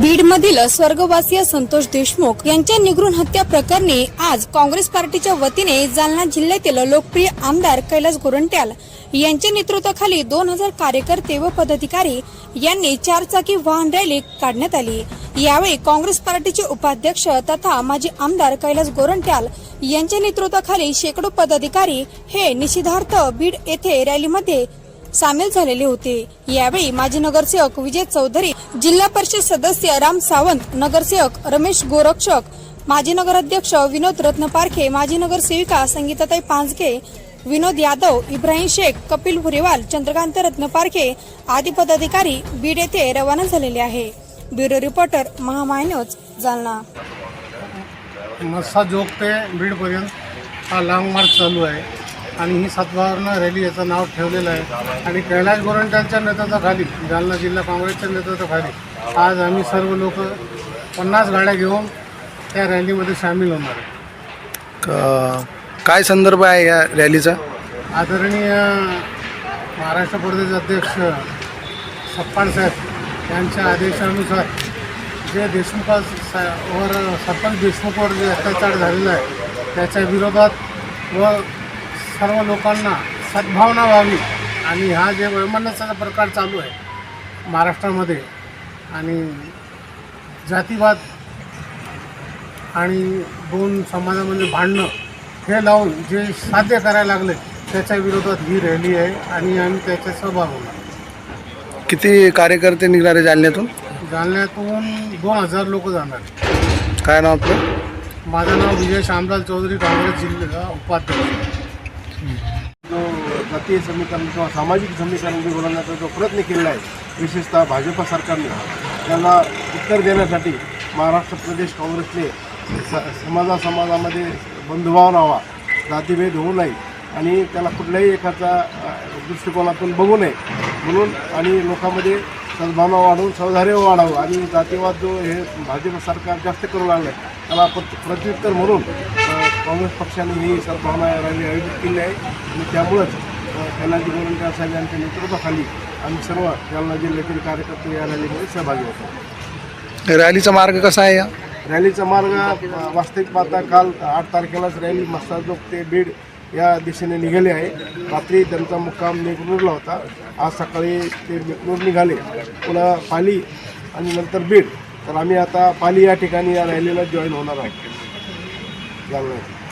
बीडमधील स्वर्गवासीय संतोष देशमुख यांच्या निगृण हत्या प्रकरणी आज काँग्रेस पार्टीच्या वतीने जालना जिल्ह्यातील लोकप्रिय आमदार कैलास गोरंट्याल यांच्या नेतृत्वाखाली दोन हजार कार्यकर्ते व पदाधिकारी यांनी चारचाकी वाहन रॅली काढण्यात आली. यावेळी काँग्रेस पार्टीचे उपाध्यक्ष तथा माजी आमदार कैलास गोरंट्याल यांच्या नेतृत्वाखाली शेकडो पदाधिकारी हे निषेधार्थ बीड येथे रॅलीमध्ये सामील झालेले होते. यावेळी माजी नगरसेवक विजय चौधरी जिल्हा परिषद सदस्य राम सावंत नगरसेवक रमेश गोरक्षक माजी नगराध्यक्ष विनोद रत्नपारखे माजी नगरसेविका संगीताताई पांजगे विनोद यादव इब्राहिम शेख कपिल हुरेवाल चंद्रकांत रत्नपारखे आदी पदाधिकारी बीड येथे रवाना झालेले आहे. ब्युरो रिपोर्टर महामायनोज जालना. मस्सा जोग ते बीडपर्यंत हा लाँग मार्च चालू आहे. आणि ही सद्भावना रॅली याचं नाव ठेवलेलं आहे. आणि कैलाश गोरंट्यांच्या नेतृत्वाखाली जालना जिल्हा काँग्रेसच्या नेतृत्वाखाली आज आम्ही सर्व लोक पन्नास गाड्या घेऊन त्या रॅलीमध्ये सामील होणार आहे. काय संदर्भ आहे या रॅलीचा? आदरणीय महाराष्ट्र प्रदेश अध्यक्ष सप्पाण साहेब यांच्या आदेशानुसार जे देशमुखा सा- वर सरपंच देशमुखवर जे अत्याचार झालेला आहे त्याच्या विरोधात व सर्व लोकांना सद्भावना व्हावी. आणि हा जे वैमनस्याचा प्रकार चालू आहे महाराष्ट्रामध्ये आणि जातीवाद आणि दोन समाजामध्ये भांडणं हे लावून जे साध्य करायला लागले त्याच्या विरोधात ही रॅली आहे आणि आम्ही त्याचा सहभाग होणार. किती कार्यकर्ते निघणारे जालन्यातून? जालन्यातून दोन हजार लोक जाणार. काय नाव आपलं? माझं नाव विजय श्यामलाल चौधरी काँग्रेस जिल्ह्याचा उपाध्यक्ष. जो जातीय समीकरण किंवा सामाजिक समीकरण बिघडवण्याचा जो प्रयत्न केलेला आहे विशेषतः भाजप सरकारने त्याला उत्तर देण्यासाठी महाराष्ट्र प्रदेश काँग्रेसने स समाजा समाजामध्ये बंधुभाव राहावा जातीभेद होऊ नये आणि त्याला कुठल्याही एकाचा दृष्टिकोनातून बघू नये म्हणून आणि लोकांमध्ये सद्भावना वाढवून सौधार्य वाढावं आणि जातीवाद जो हे भाजप सरकार जास्त करू लागलं आहे त्याला प्रत्युत्तर म्हणून काँग्रेस पक्षाने ही सद्भावना रॅली आयोजित केली आहे. आणि त्यामुळंच कैलाजी गोरंट्याल साहेब यांच्या नेतृत्वाखाली आम्ही सर्व जालना जिल्ह्यातील कार्यकर्ते या रॅलीमध्ये सहभागी होतो. रॅलीचा मार्ग कसा आहे या? रॅलीचा मार्ग वास्तविक पाहता काल आठ तारखेलाच रॅली मस्ताजोग ते बीड या दिशेने निघाले आहे. रात्री त्यांचा मुक्काम नेकनूरला होता. आज सकाळी ते नेकनूर निघाले. पुन्हा पाली आणि नंतर बीड. तर आम्ही आता पाली या ठिकाणी या रॅलीला जॉईन होणार आहोत. планети.